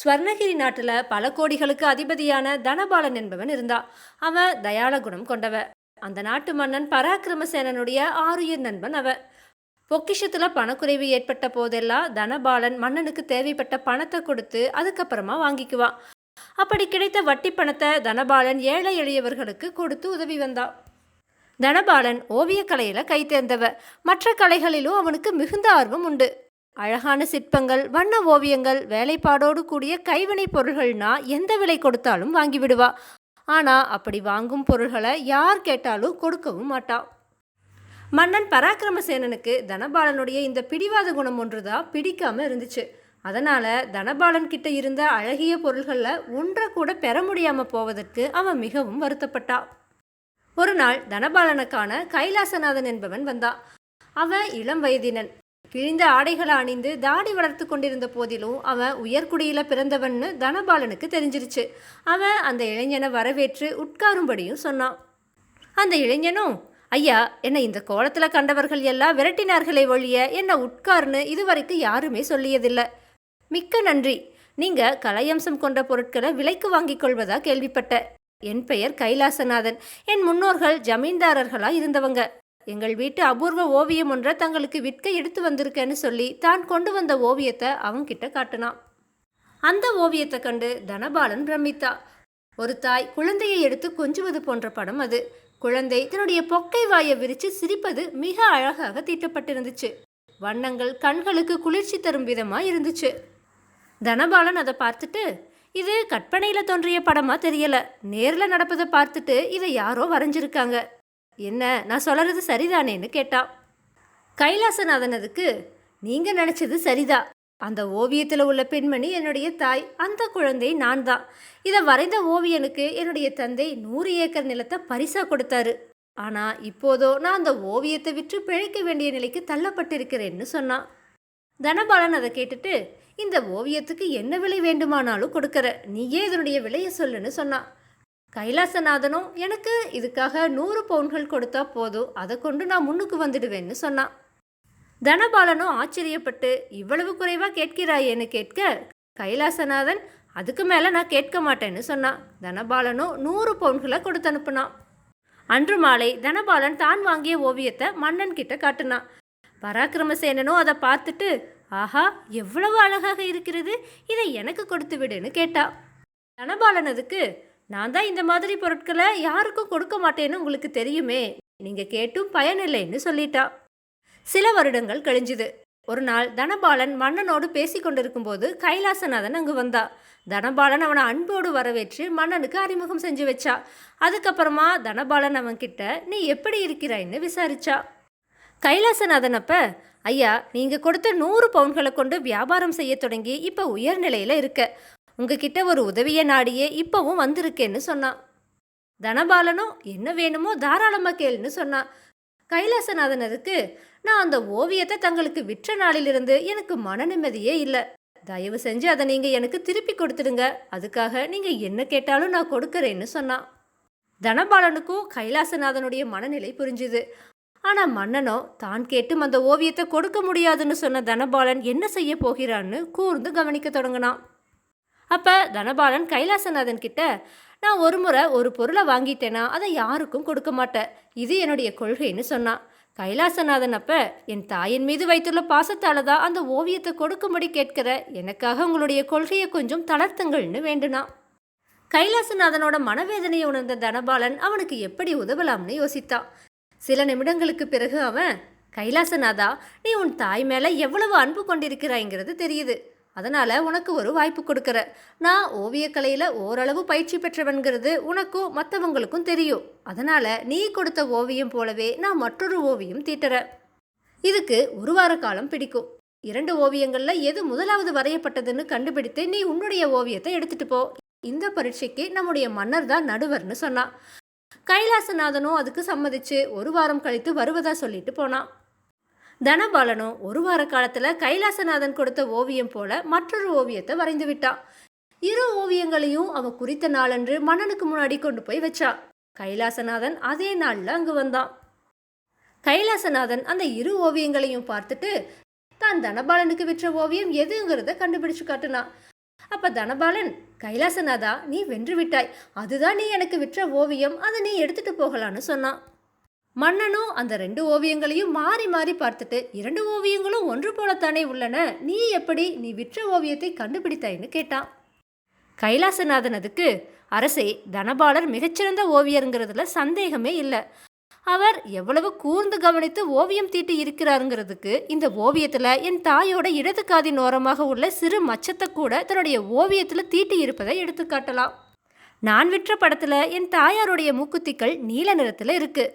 ஸ்வர்ணகிரி நாட்டில் பல கோடிகளுக்கு அதிபதியான தனபாலன் என்பவன் இருந்தான் அவன் தயால குணம் கொண்டவ. அந்த நாட்டு மன்னன் பராக்கிரமசேனனுடைய ஆருயிர் நண்பன் அவ. பொக்கிஷத்தில் பணக்குறைவு ஏற்பட்ட போதெல்லாம் தனபாலன் மன்னனுக்கு தேவைப்பட்ட பணத்தை கொடுத்து அதுக்கப்புறமா வாங்கிக்குவான். அப்படி கிடைத்த வட்டி பணத்தை தனபாலன் ஏழை எளியவர்களுக்கு கொடுத்து உதவி வந்தான் தனபாலன் ஓவியக் கலையில் தேர்ந்தவ மற்ற கலைகளிலும் அவனுக்கு மிகுந்த ஆர்வம் உண்டு. அழகான சிற்பங்கள் வண்ண ஓவியங்கள் வேலைப்பாடோடு கூடிய கைவினைப் பொருள்கள்னா எந்த விலை கொடுத்தாலும் வாங்கி விடுவா. ஆனா அப்படி வாங்கும் பொருள்களை யார் கேட்டாலும் கொடுக்கவும் மாட்டா. மன்னன் பராக்கிரமசேனனுக்கு தனபாலனுடைய இந்த பிடிவாத குணம் ஒன்றுதான் பிடிக்காம இருந்துச்சு. அதனால தனபாலன் கிட்ட இருந்த அழகிய பொருள்களில் ஒன்றை கூட பெற முடியாம போவதற்கு அவன் மிகவும் வருத்தப்பட்டா. ஒரு நாள் தனபாலனுக்கான கைலாசநாதன் என்பவன் வந்தான் அவன் இளம் வயதினன். கிழிந்த ஆடைகளை அணிந்து தாடி வளர்த்து கொண்டிருந்த போதிலும் அவன் உயர்குடியில் பிறந்தவன்னு தனபாலனுக்கு தெரிஞ்சிருச்சு. அவன் அந்த இளைஞனை வரவேற்று உட்காரும்படியும் சொன்னான். அந்த இளைஞனும் ஐயா என்னை இந்த கோலத்தில் கண்டவர்கள் எல்லாம் விரட்டினார்களே ஒழிய என்னை உட்கார்னு இதுவரைக்கும் யாருமே சொல்லியதில்லை. மிக்க நன்றி. நீங்கள் கலையம்சம் கொண்ட பொருட்களை விலைக்கு வாங்கிக் கொள்வதா கேள்விப்பட்ட என் பெயர் கைலாசநாதன். என் முன்னோர்கள் ஜமீன்தாரர்களாக இருந்தவங்க. எங்கள் வீட்டு அபூர்வ ஓவியம் ஒன்றை தங்களுக்கு விற்க எடுத்து வந்திருக்கேன்னு சொல்லி தான் கொண்டு வந்த ஓவியத்தை அவன்கிட்ட காட்டினான். அந்த ஓவியத்தை கண்டு தனபாலன் பிரமித்தா ஒரு தாய் குழந்தையை எடுத்து கொஞ்சுவது போன்ற படம் அது. குழந்தை தன்னுடைய பொக்கை வாயை விரித்து சிரிப்பது மிக அழகாக தீட்டப்பட்டிருந்துச்சு. வண்ணங்கள் கண்களுக்கு குளிர்ச்சி தரும் விதமாக இருந்துச்சு. தனபாலன் அதை பார்த்துட்டு இது கற்பனையில் தோன்றிய படமாக தெரியலை. நேரில் நடப்பதை பார்த்துட்டு இதை யாரோ வரைஞ்சிருக்காங்க. என்ன நான் சொல்கிறது சரிதானேன்னு கேட்டான் கைலாசநாதன் அதுக்கு நீங்கள் நினச்சது சரிதா? அந்த ஓவியத்தில் உள்ள பெண்மணி என்னுடைய தாய் அந்த குழந்தை நான் தான் இதை வரைந்த ஓவியனுக்கு என்னுடைய தந்தை நூறு ஏக்கர் நிலத்தை பரிசாக கொடுத்தாரு. ஆனால் இப்போதோ நான் அந்த ஓவியத்தை விற்று பிழைக்க வேண்டிய நிலைக்கு தள்ளப்பட்டிருக்கிறேன்னு சொன்னான் தனபாலன் அதை கேட்டுட்டு இந்த ஓவியத்துக்கு என்ன விலை வேண்டுமானாலும் கொடுக்கற. நீயே இதனுடைய விலையை சொல்லுன்னு சொன்னான் கைலாசநாதனும் எனக்கு இதுக்காக நூறு பவுன்கள் கொடுத்தா போதும் அதை கொண்டு நான் முன்னுக்கு வந்துடுவேன்னு சொன்னான். தனபாலனும் ஆச்சரியப்பட்டு இவ்வளவு குறைவாக கேட்கிறாயேன்னு கேட்க கைலாசநாதன் அதுக்கு மேலே நான் கேட்க மாட்டேன்னு சொன்னான். தனபாலனும் நூறு பவுன்களை கொடுத்து அனுப்புனான். அன்று மாலை தனபாலன் தான் வாங்கிய ஓவியத்தை மன்னன் கிட்ட காட்டினான். பராக்கிரமசேனனும் அதை பார்த்துட்டு ஆஹா எவ்வளவு அழகாக இருக்கிறது இதை எனக்கு கொடுத்து விடுன்னு கேட்டா. தனபாலன் அதுக்கு நான் தான் இந்த மாதிரி பொருட்களை யாருக்கும் கொடுக்க மாட்டேன்னு உங்களுக்கு தெரியுமே. நீங்கள் கேட்டும் பயனில்லைன்னு சொல்லிட்டா. சில வருடங்கள் கழிஞ்சுது. ஒரு நாள் தனபாலன் மன்னனோடு பேசி கொண்டிருக்கும்போது கைலாசநாதன் அங்கு வந்தா. தனபாலன் அவனை அன்போடு வரவேற்று மன்னனுக்கு அறிமுகம் செஞ்சு வச்சா. அதுக்கப்புறமா தனபாலன் அவன்கிட்ட நீ எப்படி இருக்கிறாய்ன்னு விசாரிச்சா? கைலாசநாதன் அப்ப ஐயா நீங்கள் கொடுத்த நூறு பவுன்களை கொண்டு வியாபாரம் செய்ய தொடங்கி இப்போ உயர்நிலையில் இருக்க. உங்ககிட்ட ஒரு உதவியை நாடியே இப்பவும் வந்திருக்கேன்னு சொன்னான் தனபாலனும் என்ன வேணுமோ தாராளமாக கேளுன்னு சொன்னான் கைலாசநாதனருக்கு நான் அந்த ஓவியத்தை தங்களுக்கு விற்ற நாளிலிருந்து எனக்கு மன நிம்மதியே இல்லை. தயவு செஞ்சு அதை நீங்கள் எனக்கு திருப்பி கொடுத்துடுங்க. அதுக்காக நீங்கள் என்ன கேட்டாலும் நான் கொடுக்கறேன்னு சொன்னான் தனபாலனுக்கும் கைலாசநாதனுடைய மனநிலை புரிஞ்சுது. ஆனால் மன்னனோ தான் கேட்டும் அந்த ஓவியத்தை கொடுக்க முடியாதுன்னு சொன்ன தனபாலன் என்ன செய்ய போகிறான்னு கூர்ந்து கவனிக்க தொடங்கினான். அப்போ தனபாலன் கைலாசநாதன் கிட்ட நான் ஒரு முறை ஒரு பொருளை வாங்கிட்டேனா அதை யாருக்கும் கொடுக்க மாட்டேன் இது என்னுடைய கொள்கைன்னு சொன்னான். கைலாசநாதன் அப்ப என் தாயின் மீது வைத்துள்ள பாசத்தால தான் அந்த ஓவியத்தை கொடுக்கும்படி கேட்கிற எனக்காக உங்களுடைய கொள்கையை கொஞ்சம் தளர்த்துங்கள்னு வேண்டுனா கைலாசநாதனோட மனவேதனையை உணர்ந்த தனபாலன் அவனுக்கு எப்படி உதவலாம்னு யோசித்தான். சில நிமிடங்களுக்கு பிறகு அவன் கைலாசநாதா நீ உன் தாய் மேலே எவ்வளவு அன்பு கொண்டிருக்கிறாய்ங்கிறது தெரியுது. அதனால் உனக்கு ஒரு வாய்ப்பு கொடுக்குற. நான் ஓவியக்கலையில் ஓரளவு பயிற்சி பெற்றவன்கிறது உனக்கும் மற்றவங்களுக்கும் தெரியும். அதனால் நீ கொடுத்த ஓவியம் போலவே நான் மற்றொரு ஓவியம் தீட்டுறேன் இதுக்கு ஒரு வார காலம் பிடிக்கும். இரண்டு ஓவியங்களில் எது முதலாவது வரையப்பட்டதுன்னு கண்டுபிடித்து நீ உன்னுடைய ஓவியத்தை எடுத்துகிட்டு போ. இந்த பரீட்சைக்கு நம்முடைய மன்னர் தான் நடுவர்னு சொன்னான். கைலாசநாதனும் அதுக்கு சம்மதிச்சு ஒரு வாரம் கழித்து வருவதா சொல்லிட்டு போனான். தனபாலனும் ஒரு வார காலத்துல கைலாசநாதன் கொடுத்த ஓவியம் போல மற்றொரு ஓவியத்தை வரைந்து விட்டான். இரு ஓவியங்களையும் அவன் குறித்த நாளன்று மன்னனுக்கு முன்னாடி கொண்டு போய் வச்சான் கைலாசநாதன் அதே நாள்ல அங்கு வந்தான். கைலாசநாதன் அந்த இரு ஓவியங்களையும் பார்த்துட்டு தான் தனபாலனுக்கு விற்ற ஓவியம் எதுங்கிறத கண்டுபிடிச்சு காட்டினான். அப்ப தனபாலன் கைலாசநாதா நீ வென்று விட்டாய். அதுதான் நீ எனக்கு விற்ற ஓவியம். அதை நீ எடுத்துட்டு போகலான்னு சொன்னான். மன்னனும் அந்த ரெண்டு ஓவியங்களையும் மாறி மாறி பார்த்துட்டு இரண்டு ஓவியங்களும் ஒன்று போலத்தானே உள்ளன. நீ எப்படி நீ விற்ற ஓவியத்தை கண்டுபிடித்தாய்ன்னு கேட்டான். கைலாசநாதன் அதுக்கு அரசே தனபாலர் மிகச்சிறந்த ஓவியருங்கிறதுல சந்தேகமே இல்லை. அவர் எவ்வளவு கூர்ந்து கவனித்து ஓவியம் தீட்டி இருக்கிறாருங்கிறதுக்கு இந்த ஓவியத்தில் என் தாயோட இடது காதின் ஓரமாக உள்ள சிறு மச்சத்தை கூட தன்னுடைய ஓவியத்தில் தீட்டி இருப்பதை எடுத்துக்காட்டலாம் நான் விற்ற படத்தில் என் தாயாருடைய மூக்குத்திக்கள் நீல நிறத்தில் இருக்கு.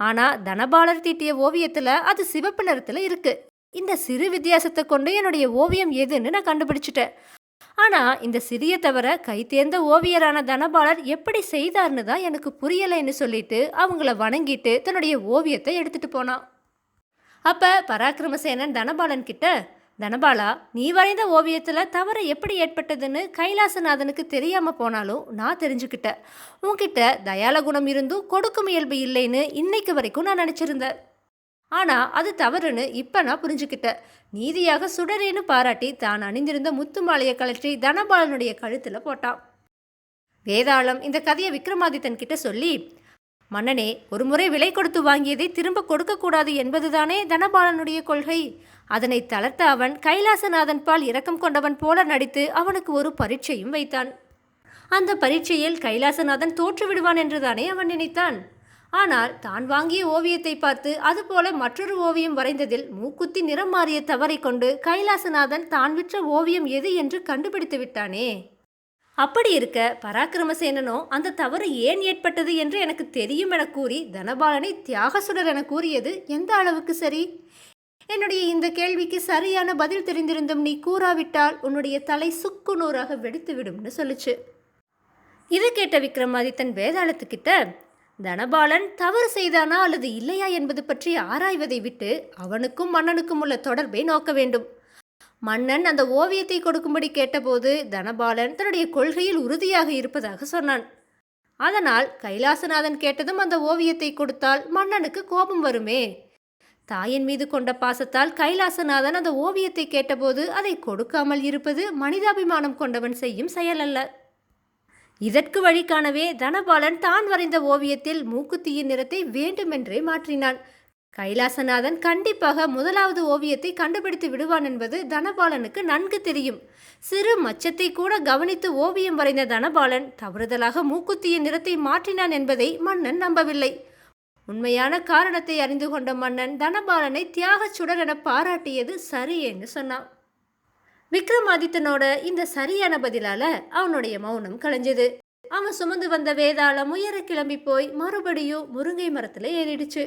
ஆனால் தனபாலர் தீட்டிய ஓவியத்தில் அது சிவப்பு நிறத்தில் இருக்கு. இந்த சிறு வித்தியாசத்தை கொண்டு என்னுடைய ஓவியம் எதுன்னு நான் கண்டுபிடிச்சிட்டேன். ஆனால் இந்த சிறிய தவிர கை தேர்ந்த ஓவியரான தனபாலர் எப்படி செய்தார்னு தான் எனக்கு புரியலைன்னு சொல்லிட்டு அவங்கள வணங்கிட்டு தன்னுடைய ஓவியத்தை எடுத்துட்டு போனான். அப்ப பராக்கிரமசேனன் தனபாலன் கிட்ட தனபாலா நீ வரைந்த ஓவியத்தில் தவறு எப்படி ஏற்பட்டதுன்னு கைலாசநாதனுக்கு தெரியாமல் போனாலும் நான் தெரிஞ்சுக்கிட்டேன். உன்கிட்ட தயால குணம் இருந்தும் கொடுக்கும் இயல்பு இல்லைன்னு இன்னைக்கு வரைக்கும் நான் நினச்சிருந்தேன். ஆனால் அது தவறுன்னு இப்போ நான் புரிஞ்சுக்கிட்டேன். நீதியாக சுடரேன்னு பாராட்டி தான் அணிந்திருந்த முத்து மாலையை கழற்றி தனபாலனுடைய கழுத்தில் போட்டான். வேதாளம் இந்த கதையை விக்ரமாதித்தன் கிட்ட சொல்லி மன்னனே ஒரு முறை விலை கொடுத்து வாங்கியதை திரும்ப கொடுக்கக்கூடாது என்பதுதானே தனபாலனுடைய கொள்கை. அதனை தளர்த்த அவன் கைலாசநாதன் பால் இரக்கம் கொண்டவன் போல நடித்து அவனுக்கு ஒரு பரீட்சையும் வைத்தான். அந்த பரீட்சையில் கைலாசநாதன் தோற்றுவிடுவான் என்றுதானே அவன் நினைத்தான். ஆனால் தான் வாங்கிய ஓவியத்தை பார்த்து அதுபோல மற்றொரு ஓவியம் வரைந்ததில் மூக்குத்தி நிறம் மாறிய தவறை கொண்டு கைலாசநாதன் தான் விற்ற ஓவியம் எது என்று கண்டுபிடித்து விட்டானே. அப்படி இருக்க பராக்கிரமசேனனோ அந்த தவறு ஏன் ஏற்பட்டது என்று எனக்கு தெரியும் என கூறி தனபாலனை தியாகசுடர் என கூறியது எந்த அளவுக்கு சரி? என்னுடைய இந்த கேள்விக்கு சரியான பதில் தெரிந்திருந்தும் நீ கூறாவிட்டால் உன்னுடைய தலை சுக்கு நூறாக வெடித்து விடும்னு சொல்லுச்சு. இது கேட்ட விக்ரமாதித்தன் வேதாளத்துக்கிட்ட தனபாலன் தவறு செய்தானா அல்லது இல்லையா என்பது பற்றி ஆராய்வதை விட்டு அவனுக்கும் மன்னனுக்கும் உள்ள தொடர்பை நோக்க வேண்டும். மன்னன் அந்த ஓவியத்தை கொடுக்கும்படி கேட்டபோது தனபாலன் தன்னுடைய கொள்கையில் உறுதியாக இருப்பதாக சொன்னான். அதனால் கைலாசநாதன் கேட்டதும் அந்த ஓவியத்தை கொடுத்தால் மன்னனுக்கு கோபம் வருமே. தாயின் மீது கொண்ட பாசத்தால் கைலாசநாதன் அந்த ஓவியத்தை கேட்டபோது அதை கொடுக்காமல் இருப்பது மனிதாபிமானம் கொண்டவன் செய்யும் செயல் அல்ல. இதற்கு வழி காணவே தனபாலன் தான் வரைந்த ஓவியத்தில் மூக்குத்தியின் நிறத்தை வேண்டுமென்றே மாற்றினான். கைலாசநாதன் கண்டிப்பாக முதலாவது ஓவியத்தை கண்டுபிடித்து விடுவான் என்பது தனபாலனுக்கு நன்கு தெரியும். சிறு மச்சத்தை கூட கவனித்து ஓவியம் வரைந்த தனபாலன் தவறுதலாக மூக்குத்தியின் நிறத்தை மாற்றினான் என்பதை மன்னன் நம்பவில்லை. உண்மையான காரணத்தை அறிந்து கொண்ட மன்னன் தனபாலனை தியாகச் சுடர் என பாராட்டியது சரி என்று சொன்னான். விக்ரமாதித்தனோட இந்த சரியான பதிலால அவனுடைய மௌனம் கலைஞ்சது. அவன் சுமந்து வந்த வேதாளம் உயர கிளம்பி போய் மறுபடியும் முருங்கை மரத்தில் ஏறிடுச்சு.